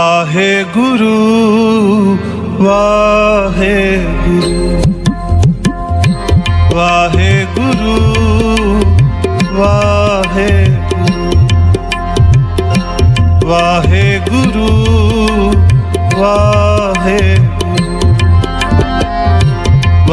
ਵਾਹਿਗੁਰੂ ਵਾਹਿਗੁਰੂ।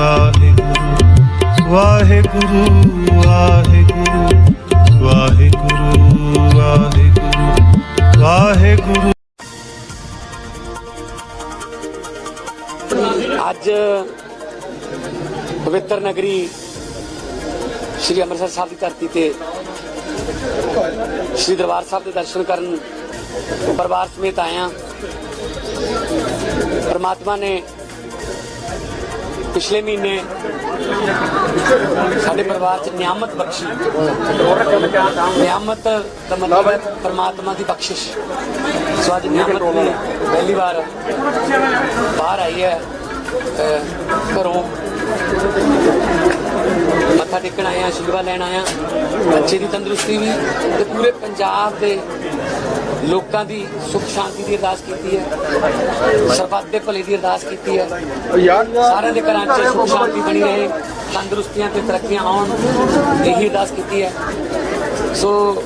ਵਾਹਿਗੁਰੂ ਵਾਹਿਗੁਰੂ ਵਾਹਿਗੁਰੂ ਵਾਹਿਗੁਰੂ। ਵਾਹਿਗੁਰੂ ਵਾਹਿਗੁਰੂ ਅੱਜ ਪਵਿੱਤਰ ਨਗਰੀ ਸ੍ਰੀ ਅੰਮ੍ਰਿਤਸਰ ਸਾਹਿਬ ਦੀ ਧਰਤੀ ਤੇ ਸ੍ਰੀ ਦਰਬਾਰ ਸਾਹਿਬ ਦੇ ਦਰਸ਼ਨ ਕਰਨ ਪਰਿਵਾਰ ਸਮੇਤ ਆਇਆ ਪਰਮਾਤਮਾ ਨੇ ਪਿਛਲੇ ਮਹੀਨੇ ਸਾਡੇ ਪਰਿਵਾਰ 'ਚ ਨਿਆਮਤ ਬਖਸ਼ੀ। ਨਿਆਮਤ ਦਾ ਮਤਲਬ ਹੈ ਪਰਮਾਤਮਾ ਦੀ ਬਖਸ਼ਿਸ਼। ਸੋ ਅੱਜ ਨਿਆਮਤ ਨੇ ਪਹਿਲੀ ਵਾਰ ਬਾਹਰ ਆਈ ਹੈ ਘਰੋਂ। ਮੱਥਾ ਟੇਕਣ ਆਇਆ ਆ ਲੈਣ ਆਇਆ ਬੱਚੇ ਦੀ ਤੰਦਰੁਸਤੀ ਵੀ ਤੇ ਪੂਰੇ ਪੰਜਾਬ ਦੇ ਲੋਕਾਂ ਦੀ ਸੁਖ ਸ਼ਾਂਤੀ ਦੀ ਅਰਦਾਸ ਕੀਤੀ ਹੈ। ਸਰਬੱਤ ਦੇ ਭਲੇ ਦੀ ਅਰਦਾਸ ਕੀਤੀ ਹੈ। ਸਾਰਿਆਂ ਦੇ ਘਰਾਂ 'ਚ ਸੁਖ ਸ਼ਾਂਤੀ ਬਣੀ ਰਹੇ। ਤੰਦਰੁਸਤੀਆਂ ਤੇ ਤਰੱਕੀਆਂ ਆਉਣ, ਇਹੀ ਅਰਦਾਸ ਕੀਤੀ ਹੈ। ਸੋ,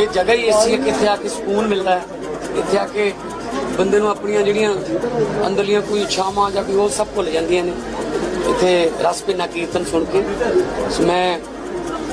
ਇਹ ਜਗ੍ਹਾ ਹੀ ਐਸੀ ਹੈ ਕਿ ਇੱਥੇ ਆ ਕੇ ਸਕੂਨ ਮਿਲਦਾ ਹੈ। ਇੱਥੇ ਆ ਕੇ ਬੰਦੇ ਨੂੰ ਆਪਣੀਆਂ ਜਿਹੜੀਆਂ ਅੰਦਰਲੀਆਂ ਕੋਈ ਇੱਛਾਵਾਂ ਜਾਂ ਕੋਈ ਉਹ ਸਭ ਭੁੱਲ ਜਾਂਦੀਆਂ ਨੇ। ਇੱਥੇ ਰਸ ਭਿੰਨਾ ਕੀਰਤਨ ਸੁਣ ਕੇ। ਸੋ, ਮੈਂ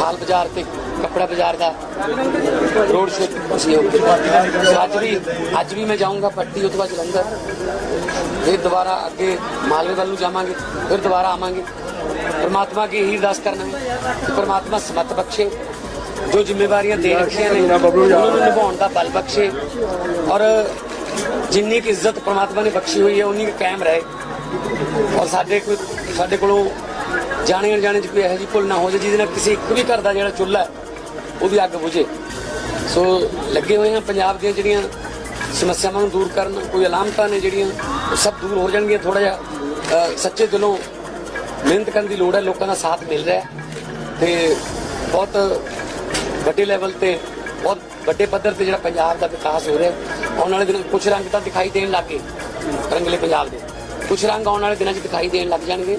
ਹਾਲ ਬਾਜ਼ਾਰ ਤੇ, ਕੱਪੜਾ ਬਾਜ਼ਾਰ ਦਾ ਰੋਡ ਸ਼ੋਅ ਤੁਸੀਂ ਅੱਜ ਵੀ ਅੱਜ ਵੀ ਮੈਂ ਜਾਊਂਗਾ ਪੱਟੀ ਉਸ ਤੋਂ ਬਾਅਦ ਜਲੰਧਰ। ਫਿਰ ਦੁਬਾਰਾ ਅੱਗੇ ਮਾਲਵੇ ਵੱਲ ਨੂੰ ਜਾਵਾਂਗੇ, ਫਿਰ ਦੁਬਾਰਾ ਆਵਾਂਗੇ। ਪਰਮਾਤਮਾ ਕੀ ਹੀ ਅਰਦਾਸ ਕਰਨਾ ਹੈ ਕਿ ਪਰਮਾਤਮਾ ਸਮਤ ਬਖਸ਼ੇ, ਜੋ ਜ਼ਿੰਮੇਵਾਰੀਆਂ ਦੇ ਰੱਖੀਆਂ ਨੇ, ਉਹਨਾਂ ਨੂੰ ਨਿਭਾਉਣ ਦਾ ਬਲ ਬਖਸ਼ੇ। ਔਰ ਜਿੰਨੀ ਕੁ ਇੱਜ਼ਤ ਪਰਮਾਤਮਾ ਨੇ ਬਖਸ਼ੀ ਹੋਈ ਹੈ, ਉਨੀ ਕੁ ਕਾਇਮ ਰਹੇ। ਔਰ ਸਾਡੇ ਕੋਈ ਸਾਡੇ ਕੋਲੋਂ ਜਾਣੇ ਅਣਜਾਣੇ ਚ ਕੋਈ ਇਹੋ ਜਿਹੀ ਭੁੱਲ ਨਾ ਹੋ ਜਾਏ, ਜਿਹਦੇ ਨਾਲ ਕਿਸੇ ਇੱਕ ਵੀ ਘਰ ਦਾ ਜਿਹੜਾ ਚੁੱਲ੍ਹਾ ਹੈ ਉਹਦੀ ਅੱਗ ਬੁਝੇ। ਸੋ ਲੱਗੇ ਹੋਏ ਆ ਪੰਜਾਬ ਦੀਆਂ ਜਿਹੜੀਆਂ ਸਮੱਸਿਆਵਾਂ ਨੂੰ ਦੂਰ ਕਰਨ, ਕੋਈ ਅਲਾਮਤਾਂ ਨੇ ਜਿਹੜੀਆਂ, ਉਹ ਸਭ ਦੂਰ ਹੋ ਜਾਣਗੀਆਂ। ਥੋੜਾ ਜਿਹਾ ਸੱਚੇ ਦਿਲੋਂ ਮਿਹਨਤ ਕਰਨ ਦੀ ਲੋੜ ਹੈ, ਲੋਕਾਂ ਦਾ ਸਾਥ ਮਿਲ ਰਿਹਾ ਹੈ। ਤੇ ਬਹੁਤ ਵੱਡੇ ਲੈਵਲ ਤੇ, ਬਹੁਤ ਵੱਡੇ ਪੱਧਰ ਤੇ ਜਿਹੜਾ ਪੰਜਾਬ ਦਾ ਵਿਕਾਸ ਹੋ ਰਿਹਾ ਆਉਣ ਵਾਲੇ ਦਿਨਾਂ ਕੁਝ ਰੰਗ ਤਾਂ ਦਿਖਾਈ ਦੇਣ ਲੱਗੇ ਰੰਗਲੇ ਪੰਜਾਬ ਦੇ। ਕੁਝ ਰੰਗ ਆਉਣ ਵਾਲੇ ਦਿਨਾਂ 'ਚ ਦਿਖਾਈ ਦੇਣ ਲੱਗ ਜਾਣਗੇ।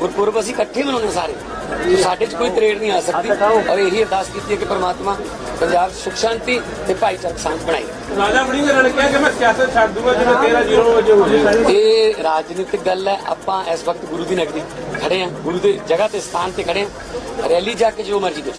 ਗੁਰਪੁਰਬ ਅਸੀਂ ਇਕੱਠੇ ਮਨਾਉਂਦੇ ਸਾਰੇ। ਸਾਡੇ 'ਚ ਕੋਈ ਤਰੇੜ ਨਹੀਂ ਆ ਸਕਦੀ। ਔਰ ਇਹੀ ਅਰਦਾਸ ਕੀਤੀ ਹੈ ਕਿ ਪ੍ਰਮਾਤਮਾ ਪੰਜਾਬ ਸੁਖ ਸ਼ਾਂਤੀ ਤੇ ਭਾਈਚਾਰਕ ਸਾਂਝ ਰੱਖੇ। ਰਾਜਾ ਵੜਿੰਗ ਨੇ ਕਿਹਾ ਕਿ ਮੈਂ ਸਿਆਸਤ ਛੱਡ ਦੂੰਗਾ ਜਿਵੇਂ 13 ਜ਼ੀਰੋ ਵਜੇ ਹੋ ਜਾਏ। ਇਹ ਰਾਜਨੀਤਿਕ ਗੱਲ ਹੈ। ਆਪਾਂ ਇਸ ਵਕਤ ਗੁਰੂ ਦੀ ਨਗਰੀ ਖੜੇ ਹਾਂ। ਗੁਰੂ ਦੇ ਜਗ੍ਹਾ ਤੇ ਸਥਾਨ ਤੇ ਖੜੇ ਹਾਂ। ਰੈਲੀ ਜਾ ਕੇ ਜੋ ਮਰਜ਼ੀ ਕਰੋ